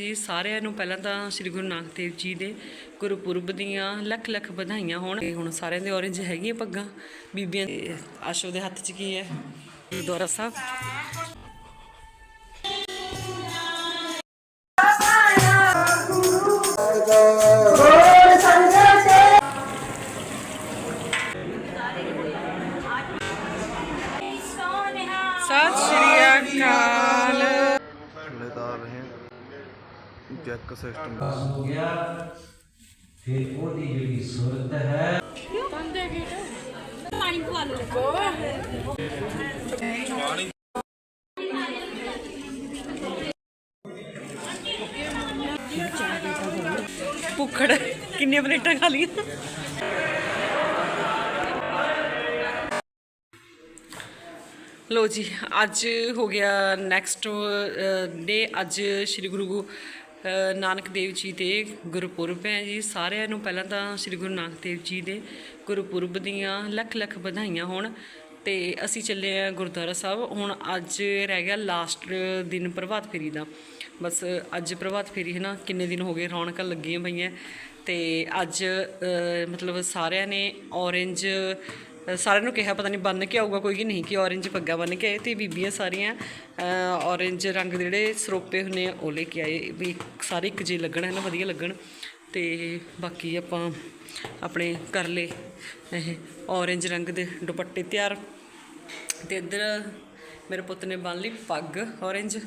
ਜੀ, ਸਾਰਿਆਂ ਨੂੰ ਪਹਿਲਾਂ ਤਾਂ ਸ੍ਰੀ ਗੁਰੂ ਨਾਨਕ ਦੇਵ ਜੀ ਦੇ ਗੁਰਪੁਰਬ ਦੀਆਂ ਲੱਖ ਲੱਖ ਵਧਾਈਆਂ ਹੋਣ। ਤੇ ਹੁਣ ਸਾਰਿਆਂ ਦੇ ਔਰੇਂਜ ਹੈਗੀਆਂ ਪੱਗਾਂ, ਬੀਬੀਆਂ ਦੇ। ਆਸ਼ੋ ਦੇ ਹੱਥ 'ਚ ਕੀ ਹੈ? ਗੁਰਦੁਆਰਾ ਸਾਹਿਬ। ਸਤਿ ਸ਼੍ਰੀ ਅਕਾਲ। Jack system. ਹੋ ਗਿਆ। ਫਿਰ ਉਹਦੀ ਜਿਹੜੀ ਸੂਰਤ ਹੈ। ਭੁੱਖੜ ਕਿੰਨੀਆਂ ਪਲੇਟਾਂ ਖਾ ਲਈਆਂ? ਲੋ ਜੀ ਅੱਜ ਹੋ ਗਿਆ ਨੈਕਸਟ ਡੇ ਅੱਜ ਸ੍ਰੀ ਗੁਰੂ ਨਾਨਕ ਦੇਵ ਜੀ ਦੇ ਗੁਰਪੁਰਬ ਹੈ ਜੀ। ਸਾਰਿਆਂ ਨੂੰ ਪਹਿਲਾਂ ਤਾਂ ਸ੍ਰੀ ਗੁਰੂ ਨਾਨਕ ਦੇਵ ਜੀ ਦੇ ਗੁਰਪੁਰਬ ਦੀਆਂ ਲੱਖ ਲੱਖ ਵਧਾਈਆਂ ਹੋਣ। ਤੇ ਅਸੀਂ ਚੱਲੇ ਆ ਗੁਰਦੁਆਰਾ ਸਾਹਿਬ। ਹੁਣ ਅੱਜ ਰਹਿ ਗਿਆ ਲਾਸਟ ਦਿਨ ਪ੍ਰਭਾਤ ਫੇਰੀ ਦਾ। ਬਸ ਅੱਜ ਪ੍ਰਭਾਤ ਫੇਰੀ ਹੈ ਨਾ, ਕਿੰਨੇ ਦਿਨ ਹੋ ਗਏ ਰੌਣਕਾਂ ਲੱਗੀਆਂ ਪਈਆਂ। ਤੇ ਅੱਜ ਮਤਲਬ ਸਾਰਿਆਂ ਨੇ ਔਰੇਂਜ ਸਾਰਿਆਂ ਨੂੰ ਕਿਹਾ, ਪਤਾ ਨਹੀਂ ਬੰਨ ਕੇ ਆਊਗਾ ਕੋਈ ਕਿ ਨਹੀਂ, ਕਿ ਔਰੇਂਜ ਪੱਗਾ ਬੰਨ ਕੇ ਆਏ ਤੇ ਬੀਬੀਆਂ ਸਾਰੀਆਂ ਔਰੇਂਜ ਰੰਗ ਦੇ ਜਿਹੜੇ ਸਰੋਪੇ ਹੁੰਦੇ ਆ, ਉਹ ਲੈ ਕੇ ਆਏ। ਵੀ ਸਾਰੇ ਇੱਕ ਜੇ ਲੱਗਣ, ਹੈ ਨਾ, ਵਧੀਆ ਲੱਗਣ। ਤੇ ਬਾਕੀ ਆਪਾਂ ਆਪਣੇ ਕਰ ਲਏ ਇਹ ਔਰੇਂਜ ਰੰਗ ਦੇ ਦੁਪੱਟੇ ਤਿਆਰ। ਤੇ ਇੱਧਰ ਮੇਰੇ ਪੁੱਤ ਨੇ ਬੰਨ ਲਈ ਪੱਗ ਔਰੇਂਜ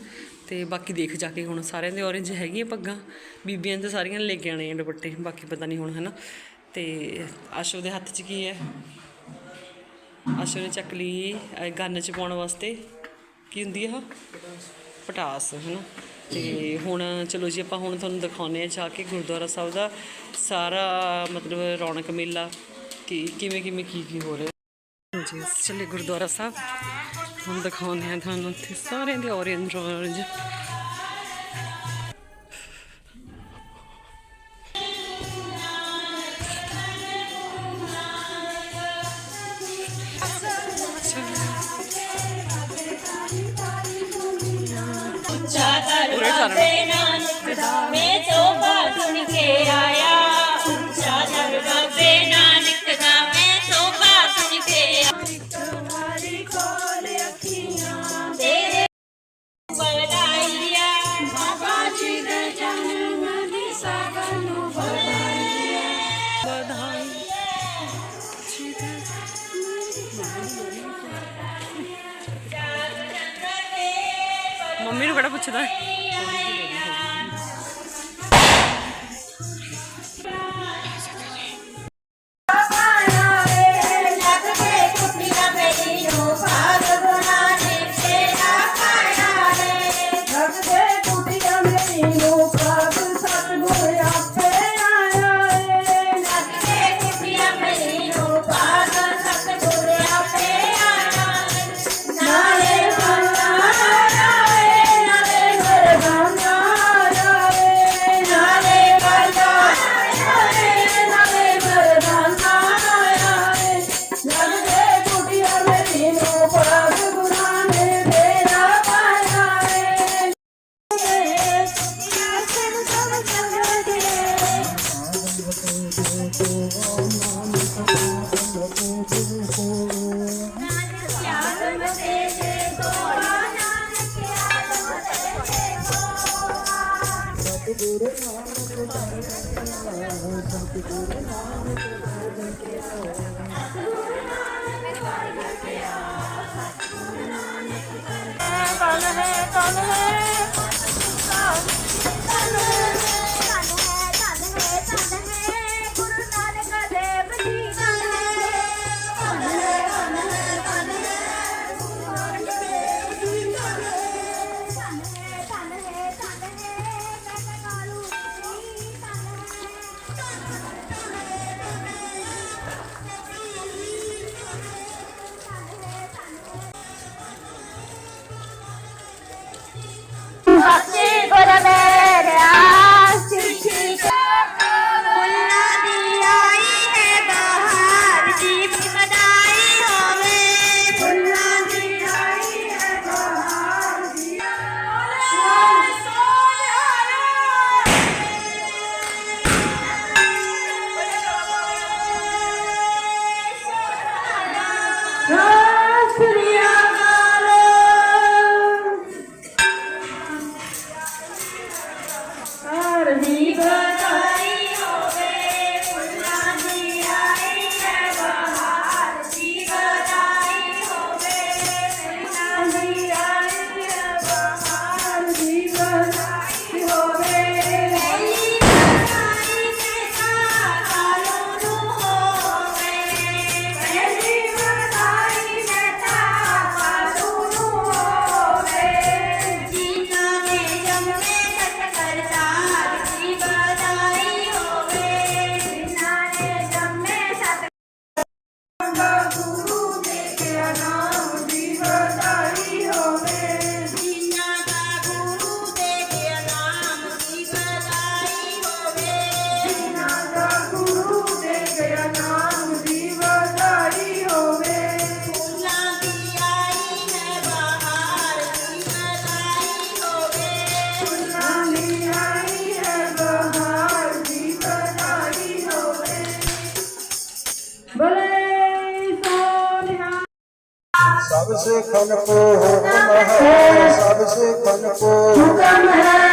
ਤੇ ਬਾਕੀ ਦੇਖ ਜਾ ਕੇ ਹੁਣ ਸਾਰਿਆਂ ਦੇ ਔਰੇਂਜ ਹੈਗੀਆਂ ਪੱਗਾਂ। ਬੀਬੀਆਂ ਤੇ ਸਾਰੀਆਂ ਲੈ ਕੇ ਆਣੇ ਆ ਦੁਪੱਟੇ, ਬਾਕੀ ਪਤਾ ਨਹੀਂ ਹੁਣ, ਹੈ ਨਾ। ਤੇ ਆਸ਼ੋ ਦੇ ਹੱਥ 'ਚ ਕੀ ਹੈ? ਆਸ਼ੋ ਨੇ ਚੱਕ ਲਈ ਗੰਨ 'ਚ ਪਾਉਣ ਵਾਸਤੇ। ਕੀ ਹੁੰਦੀ ਆ ਪਟਾਸ ਹੈ ਨਾ ਤੇ ਹੁਣ ਚਲੋ ਜੀ, ਆਪਾਂ ਹੁਣ ਤੁਹਾਨੂੰ ਦਿਖਾਉਂਦੇ ਆ ਜਾ ਕੇ ਗੁਰਦੁਆਰਾ ਸਾਹਿਬ ਦਾ ਸਾਰਾ, ਮਤਲਬ ਰੌਣਕ ਮੇਲਾ, ਕਿ ਕਿਵੇਂ ਕਿਵੇਂ, ਕੀ ਕੀ ਹੋ ਰਿਹਾ। ਜੀ ਅਸੀਂ ਚੱਲੇ ਗੁਰਦੁਆਰਾ ਸਾਹਿਬ। ਹੁਣ ਦਿਖਾਉਂਦੇ ਹਾਂ ਤੁਹਾਨੂੰ ਉੱਥੇ ਸਾਰਿਆਂ ਦੇ ਔਰੇਂਜ ਔਰੇਂਜ ਚਾਦਰ ਬਾਬੇ ਨਾਨਕ ਦਾ ਮੈਂ ਤੋਬਾ ਸੁਣ ਕੇ ਮੰਮੀ ਨੂੰ ਕਿਹੜਾ ਪੁੱਛਦਾ? सिखन को हुक्म है सब सिखन को हुक्म है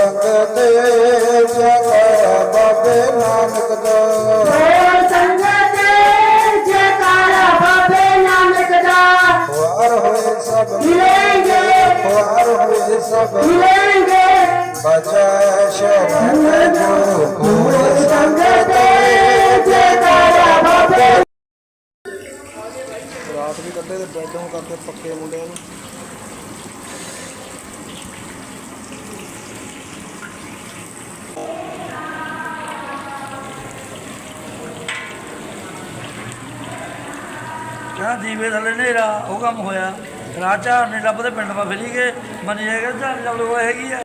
ਸੰਗਤ ਜਗ ਬਾਬੇ ਨਾਨਕ ਦਾ। ਹੋਰ ਸੰਗਤ ਜਗਾਰਾ ਬਾਬੇ ਨਾਨਕ ਦਾ। ਹੋਰ ਹੋਏ ਸਭ। ਮਿਲेंगे ਹੋਰ ਹੋਏ ਸਭ। ਮਿਲेंगे ਬਚਾ ਸ਼ਰਨ ਗੁਰੂ ਕੋ ਸੰਗਤ ਜਗਾਰਾ ਬਾਬੇ। ਰਾਤ ਵੀ ਕੱਢੇ ਤੇ ਬੈਡੋਂ ਕਰਕੇ ਪੱਕੇ ਮੁੰਡਿਆਂ ਨੂੰ। ਕਹਿੰਦਾ ਦੀਵੇ ਥੱਲੇ ਹਨੇਰਾ, ਉਹ ਕੰਮ ਹੋਇਆ। ਰਾਤ ਝਾੜ ਨੇ ਲੱਭਦੇ ਪਿੰਡ ਮਾ ਫਿਰੀ ਗਏ। ਮੰਨ ਜਾਏਗਾ ਝਾੜ ਚੱਲ ਹੈਗੀ ਆ।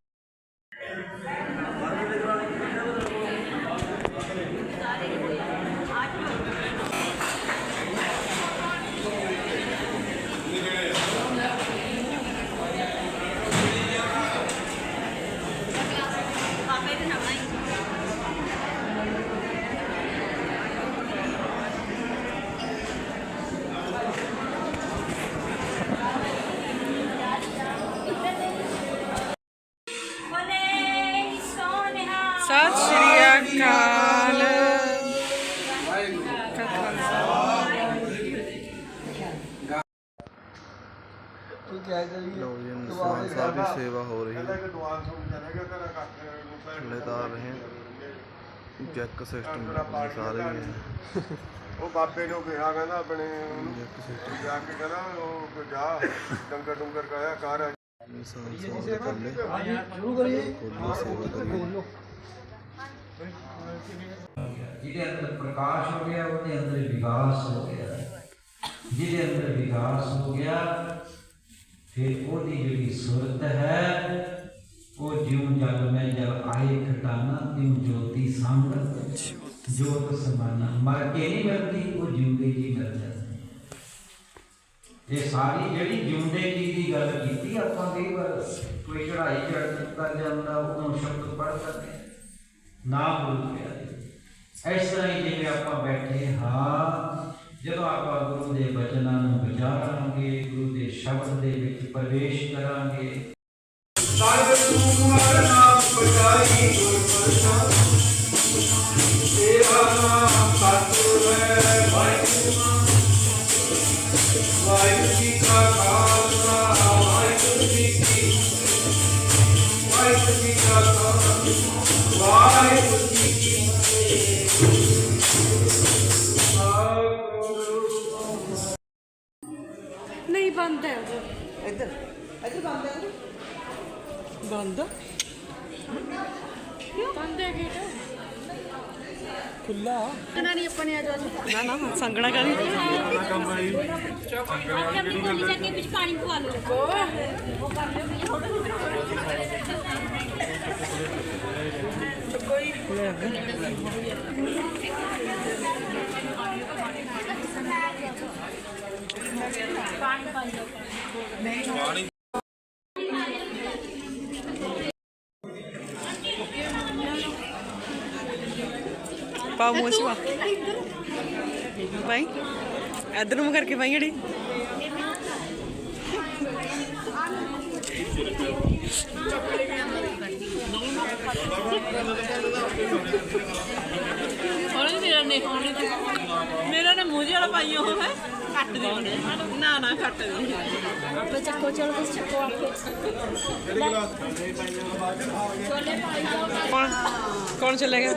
ਸਤਿ ਸ਼੍ਰੀ ਅਕਾਲ। ਲਓ ਜੀ ਨਿਸ਼ਾਨ ਸਾਹਿਬ ਦੀ ਸੇਵਾ ਹੋ ਰਹੀ ਹੈ। ਥੱਲੇਦਾਰ ਰਹੇ ਜੈਕ ਸਿਸਟਮ ਸਾਰੇ ਹੀ ਹੈ। ਉਹ ਬਾਬੇ ਨੂੰ ਕਿਹਾ ਕਹਿੰਦਾ ਆਪਣੇ ਉਹਨੂੰ ਜੈਕ ਸਿਸਟਮ। ਜਾ ਕੇ ਕਹਿੰਦਾ ਉਹ ਜਾ ਡੰਗਰ ਡੁੰਗਰ ਕਾਇਆ ਕਰ ਨਿਸ਼ਾਨ ਸਾਹਿਬ ਦੇ ਥੱਲੇ ਸ਼ੁਰੂ ਕਰੀਏ। ਸੇਵਾ ਕਰੀਏ। ਜਿਹਦੇ ਅੰਦਰ ਪ੍ਰਕਾਸ਼ ਹੋ ਗਿਆ, ਉਹਦੇ ਅੰਦਰ ਵਿਕਾਸ ਹੋ ਗਿਆ। ਜਿਹਦੇ ਅੰਦਰ ਵਿਕਾਸ ਹੋ ਗਿਆ, ਫਿਰ ਉਹਦੀ ਜਿਹੜੀ ਸੁਰਤ ਹੈ, ਉਹ ਜਿਉਂ ਜਗ ਮੈਂ ਜਬ ਆਏ ਖਟਾਨਾ ਤਿਉ ਜੋਤੀ ਸੰਗ। ਜੋਤ ਸਮਾਨਾ, ਮਰ ਕੇ ਨਹੀਂ ਮਰਦੀ ਉਹ ਜਿਉਂਦੇ ਜੀ ਮਰ ਜਾਂਦੀ। ਇਹ ਸਾਰੀ ਜਿਹੜੀ ਜਿਉਂਦੇ ਜੀ ਦੀ ਗੱਲ ਕੀਤੀ ਆਪਾਂ ਕਈ ਵਾਰ, ਕੋਈ ਚੜਾਈ ਚੜ ਦਿੱਤਾ ਜਾਂਦਾ ਉਦੋਂ ਸ਼ਬਦ ਪੜ੍ਹ ਸਕਦੇ। ਹਾਂ। ਨਾ ਭੁੱਲ ਪਿਆ ਇਸ ਤਰ੍ਹਾਂ ਹੀ ਜਿਵੇਂ ਆਪਾਂ ਬੈਠੇ ਹਾਂ, ਜਦੋਂ ਆਪਾਂ ਗੁਰੂ ਦੇ ਬਚਨਾਂ ਨੂੰ ਵਿਚਾਰਾਂਗੇ ਗੁਰੂ ਦੇ ਸ਼ਬਦ ਦੇ ਵਿੱਚ ਪ੍ਰਵੇਸ਼ ਕਰਾਂਗੇ। ਸਾਹਿਬ ਤੁਮਾਰ ਨਾਮ ਬਚਾਈ ਗੁਰ ਪ੍ਰਸਾਦ। ਤੇਰਾ ਨਾਮ ਸਤਿਗੁਰ ਹੈ, ਵਾਹਿਗੁਰੂ ਵਾਹਿਗੁਰੂ ਜੀ ਕਾ ਨਹੀਂ ਬੰਦ ਹੈ ਇੱਧਰ ਇੱਧਰ ਬੰਦ ਹੈ ਬੰਦ ਕਿਉਂ ਬੰਦ ਹੈ ਗੇਟ ਖੁੱਲਾ ਨਾ ਨਹੀਂ ਆਪਾਂ ਨੇ ਆ ਜਾ ਨਾ ਨਾ ਸੰਗਣਾ ਕਰੀ ਆਪਣੀ ਕੋਲੀ ਜਾ ਕੇ ਵਿੱਚ ਪਾਣੀ ਪਵਾ ਲਓ ਪਾ ਮੂੰਹ ਚ ਪਾ ਭਾਈ ਇਧਰ ਨੂੰ ਕਰਕੇ ਭਾਈ ਜਿਹੜੀ ਹੁਣ ਮੇਰਾ ਨੇ ਹੁਣ ਮੇਰਾ ਨੇ ਮੂੰਹ ਵਾਲਾ ਪਾਈ ਉਹ ਹੈ ਕੱਟ ਦੇ ਨਾ ਨਾ ਕੱਟ ਦੇ ਆਪੇ ਚੱਕੋ ਚਲੋ ਤੁਸੀਂ ਚੱਕੋ ਆਪੇ ਕੌਣ ਕੌਣ ਚਲੇ ਗਿਆ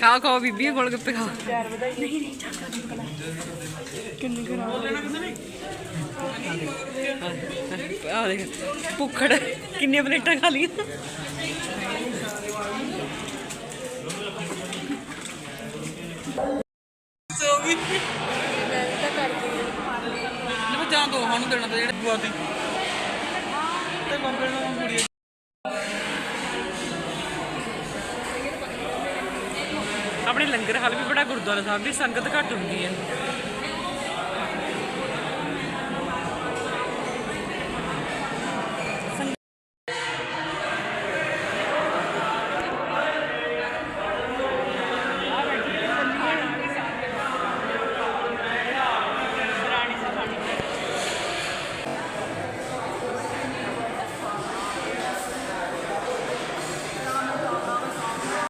ਖਾਓ ਖਾਓ ਬੀਬੀ ਗੋਲ ਗੱਪੇ ਖਾਓ। ਆ ਦੇਖ ਭੁੱਖੜ ਕਿੰਨੀਆਂ ਪਲੇਟਾਂ ਖਾ ਲਈਆਂ। ਸੋ ਗਈ ਮੈਂ ਜਾਂ ਦੋ ਨੂੰ ਦੇਣਾ ਤਾਂ ਜਿਹੜੇ ਬੁਆ ਤੇ ਤੇ ਬੰਬੇ ਨੂੰ ਮੁੜੀ ਗੁਰਦੁਆਰਾ ਸਾਹਿਬ ਦੀ ਸੰਗਤ ਘੱਟ ਹੁੰਦੀ ਹੈ।